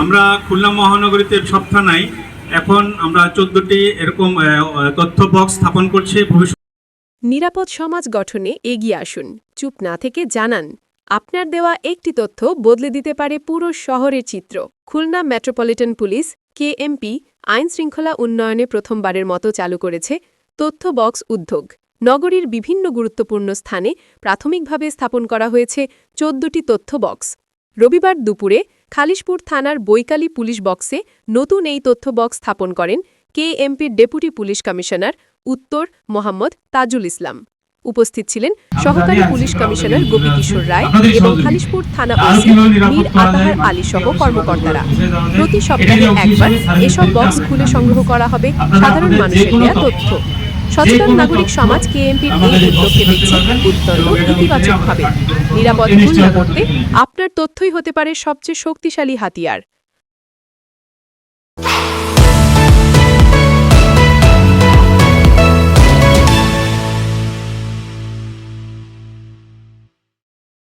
আমরা খুলনা মহানগরীতে সব থানায় এখন আমরা চোদ্দটি এরকম তথ্য বক্স স্থাপন করছি। ভবিষ্যৎ নিরাপদ সমাজ গঠনে এগিয়ে আসুন। চুপ না থেকে জানান। আপনার দেওয়া একটি তথ্য বদলে দিতে পারে পুরো শহরের চিত্র। খুলনা মেট্রোপলিটন পুলিশ, কেএমপি আইন শৃঙ্খলা উন্নয়নে প্রথমবারের মতো চালু করেছে তথ্য বক্স উদ্যোগ। নগরীর বিভিন্ন গুরুত্বপূর্ণ স্থানে প্রাথমিকভাবে স্থাপন করা হয়েছে চোদ্দটি তথ্য বক্স রবিবার দুপুরে খালিশপুর থানার বৈকালী পুলিশ বক্সে নতুন এই তথ্য বক্স স্থাপন করেন কেএমপির ডেপুটি পুলিশ কমিশনার উত্তর মোহাম্মদ তাজুল ইসলাম। উপস্থিত ছিলেন সহকারী পুলিশ কমিশনার গোপীকিশোর রায় এবং খালিশপুর থানা ওসি মীর আতাহার আলী সহ কর্মকর্তারা। প্রতি সপ্তাহে একবার এসব বক্স খুলে সংগ্রহ করা হবে সাধারণ মানুষের দেয়া তথ্য। সচেতন নাগরিক সমাজ কেএমপির এই উদ্যোগকে দেখছে অত্যন্ত ইতিবাচকভাবে নিরাপদ করতে আপনার তথ্যই হতে পারে সবচেয়ে শক্তিশালী হাতিয়ার।